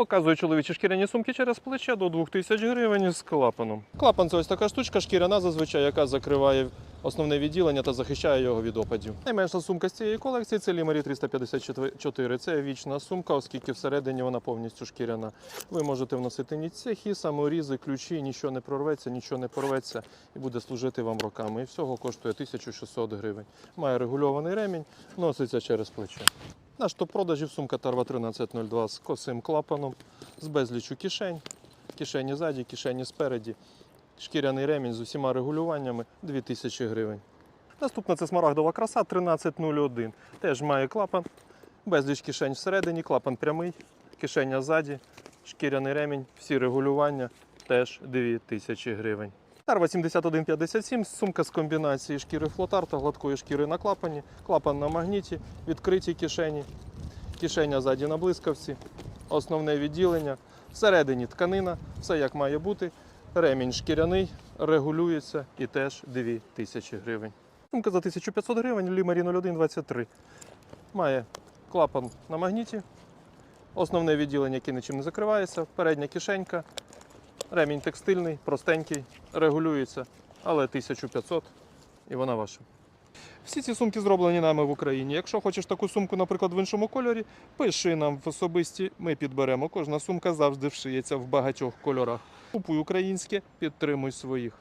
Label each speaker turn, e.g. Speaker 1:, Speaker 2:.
Speaker 1: Показую чоловічі шкіряні сумки через плече до 2000 гривень з клапаном. Клапан це ось така штучка, шкіряна зазвичай, яка закриває основне відділення та захищає його від опадів. Найменша сумка з цієї колекції це Лімарі 354. Це вічна сумка, оскільки всередині вона повністю шкіряна. Ви можете вносити ні цехи, саморізи, ключі, нічого не прорветься, нічого не порветься і буде служити вам роками. І всього коштує 1600 гривень. Має регульований ремінь, носиться через плече. Наш топ-продажів сумка Тарва 1302 з косим клапаном, з безлічу кишень, кишені ззаді, кишені спереді, шкіряний ремінь з усіма регулюваннями 2000 гривень. Наступна це смарагдова краса 1301. Теж має клапан, безліч кишень всередині, клапан прямий, кишеня ззаді, шкіряний ремінь, всі регулювання теж 2000 гривень. Тарва 7157, сумка з комбінації шкіри флотар та гладкої шкіри на клапані, клапан на магніті, відкриті кишені, кишеня ззаді на блискавці, основне відділення, всередині тканина, все як має бути. Ремінь шкіряний, регулюється і теж 2000 гривень. Сумка за 1500 гривень, Лімарі 0123. Має клапан на магніті, основне відділення, яке нічим не закривається, передня кишенька, ремінь текстильний, простенький, регулюється, але 1500 і вона ваша. Всі ці сумки зроблені нами в Україні. Якщо хочеш таку сумку, наприклад, в іншому кольорі, пиши нам в особисті, ми підберемо. Кожна сумка завжди вшиється в багатьох кольорах. Купуй українське, підтримуй своїх.